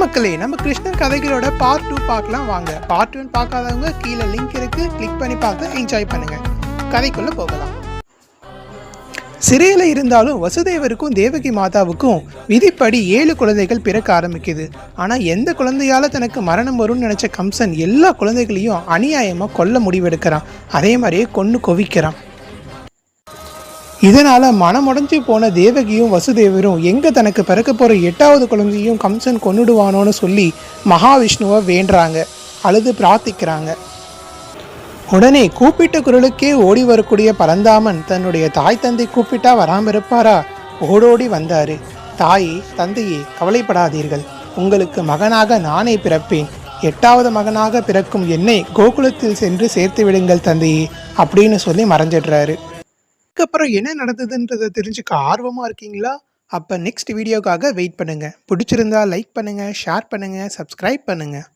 மக்களே நம்ம Krishnan கதைகளோட part two பார்க்கலாம் வாங்க. பார்ட் ஒன் பார்க்காதவங்க கீழே லிங்க் இருக்கு. கிளிக் பண்ணி பார்த்து என்ஜாய் பண்ணுங்க. கதைக்குள்ள போகலாம். சிறையில் இருந்தாலும் வசுதேவருக்கும் தேவகி மாதாவுக்கும் விதிப்படி ஏழு குழந்தைகள் பிறக்க ஆரம்பிக்குது. ஆனால் எந்த குழந்தையால தனக்கு மரணம் வரும்னு நினச்ச கம்சன் எல்லா குழந்தைகளையும் அநியாயமாக கொல்ல முடிவெடுக்கிறான். அதே மாதிரியே கொன்று குவிக்கிறான். இதனால் மனமுடைஞ்சு போன தேவகியும் வசுதேவரும் எங்கே தனக்கு பிறக்க போகிற எட்டாவது குழந்தையும் கம்சன் கொன்னுடுவானோன்னு சொல்லி மகாவிஷ்ணுவை வேண்டுறாங்க. அழுது பிரார்த்திக்கிறாங்க. உடனே கூப்பிட்ட குரலுக்கே ஓடி வரக்கூடிய பரந்தாமன் தன்னுடைய தாய் தந்தை கூப்பிட்டா வராமல் இருப்பாரா? ஓடோடி வந்தாரு. தாயே தந்தையே கவலைப்படாதீர்கள். உங்களுக்கு மகனாக நானே பிறப்பேன். எட்டாவது மகனாக பிறக்கும் என்னை கோகுலத்தில் சென்று சேர்த்து விடுங்கள் தந்தையே அப்படின்னு சொல்லி மறைஞ்சிடுறாரு. அதுக்கப்புறம் என்ன நடந்ததுன்றதை தெரிஞ்சுக்க ஆர்வமாக இருக்கீங்களா? அப்போ நெக்ஸ்ட் வீடியோக்காக வெயிட் பண்ணுங்கள் பிடிச்சிருந்தா லைக் பண்ணுங்கள் ஷேர் பண்ணுங்கள் சப்ஸ்கிரைப் பண்ணுங்கள்